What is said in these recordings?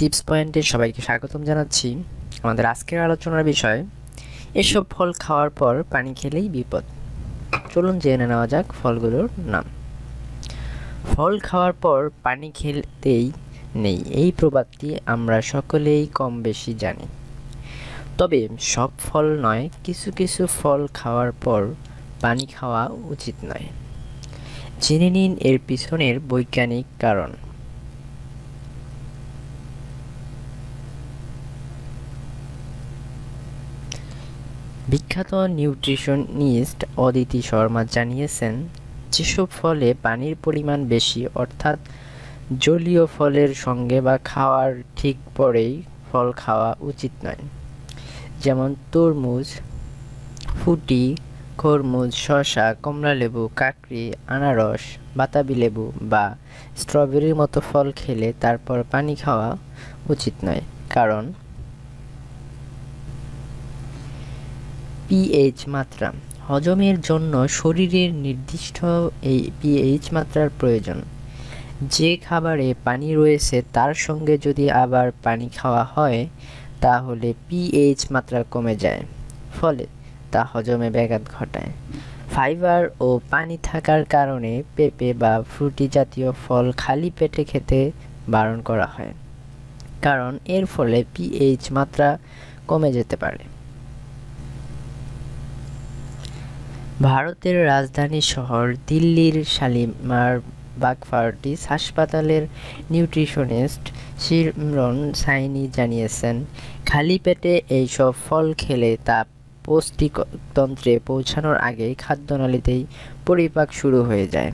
Tips পয়েন্টে সবাইকে স্বাগতম জানাচ্ছি আমাদের আজকের আলোচনার বিষয়, এসব ফল খাওয়ার পর পানি খেলেই বিপদ। চলুন জেনে নেওয়া যাক ফলগুলোর নাম। ফল খাওয়ার পর পানি খেলতেই নেই, এই প্রবাদটি আমরা সকলেই কম বেশি জানি। তবে সব ফল নয়, কিছু কিছু ফল খাওয়ার পর পানি খাওয়া উচিত নয়। জেনে নিন এর পিছনের বৈজ্ঞানিক কারণ। বিখ্যাত নিউট্রিশনিস্ট অদিতি শর্মা জানিয়েছেন, যেসব ফলে পানির পরিমাণ বেশি অর্থাৎ জলীয় ফলের সঙ্গে বা খাওয়ার ঠিক পরেই ফল খাওয়া উচিত নয়। যেমন তরমুজ, ফুটি, খরমুজ, শসা, কমলালেবু, কাকড়ি, আনারস, বাতাবি লেবু বা স্ট্রবেরির মতো ফল খেলে তারপর পানি খাওয়া উচিত নয়। কারণ পিএইচ মাত্রা। হজমের জন্য শরীরের নির্দিষ্ট এই পিএইচ মাত্রার প্রয়োজন। যে খাবারে পানি রয়েছে, তার সঙ্গে যদি আবার পানি খাওয়া হয়, তাহলে পিএইচ মাত্রা কমে যায়। ফলে তা হজমে ব্যাঘাত ঘটায়। ফাইবার ও পানি থাকার কারণে পেঁপে বা ফ্রুটি জাতীয় ফল খালি পেটে খেতে বারণ করা হয়। কারণ এর ফলে পিএইচ মাত্রা কমে যেতে পারে। ভারতের রাজধানী শহর দিল্লির শালিমার বাগফার্টিস হাসপাতালের নিউট্রিশনিস্ট শিমরন সাইনি জানিয়েছেন, খালি পেটে এইসব ফল খেলে তা পৌষ্টিকতন্ত্রে পৌঁছানোর আগেই খাদ্যনালীতেই পরিপাক শুরু হয়ে যায়।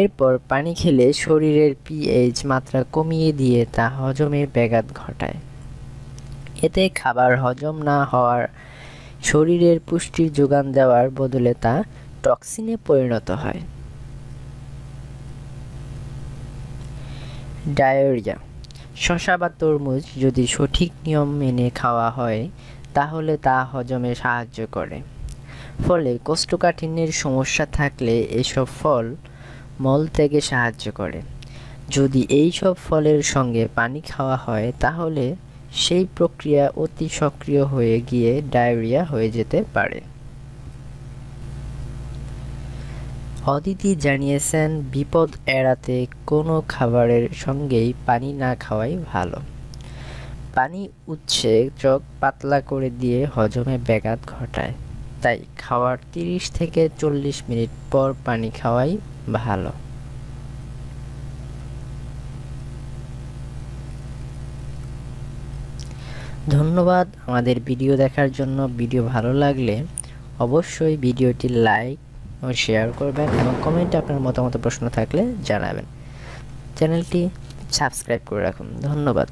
এরপর পানি খেলে শরীরের পিএইচ মাত্রা কমিয়ে দিয়ে তা হজমের ব্যাঘাত ঘটায়। এতে খাবার হজম না হওয়ার শরীরের পুষ্টির যোগান দেওয়ার বদলে তা টক্সিনে পরিণত হয়। ডায়রিয়া। শশা বা তরমুজ যদি সঠিক নিয়ম মেনে খাওয়া হয়, তাহলে তা হজমে সাহায্য করে। ফলে কোষ্ঠকাঠিন্যের সমস্যা থাকলে এসব ফল মল থেকে সাহায্য করে। যদি এই সব ফলের সঙ্গে পানি খাওয়া হয়, তাহলে সেই প্রক্রিয়া অতি সক্রিয় হয়ে গিয়ে ডায়রিয়া হয়ে যেতে পারে। অদিতি জানিয়েছেন, বিপদ এড়াতে কোনো খাবারের সঙ্গেই পানি না খাওয়াই ভালো। পানি উচ্ছে চোখ পাতলা করে দিয়ে হজমে ব্যাঘাত ঘটায়। তাই খাওয়ার তিরিশ থেকে চল্লিশ মিনিট পর পানি খাওয়াই ভালো। ধন্যবাদ আমাদের ভিডিও দেখার জন্য। ভিডিও ভালো লাগলে অবশ্যই ভিডিওটি লাইক ও শেয়ার করবেন এবং কমেন্টে আপনার মতামত প্রশ্ন থাকলে জানাবেন। চ্যানেলটি সাবস্ক্রাইব করে রাখুন। ধন্যবাদ।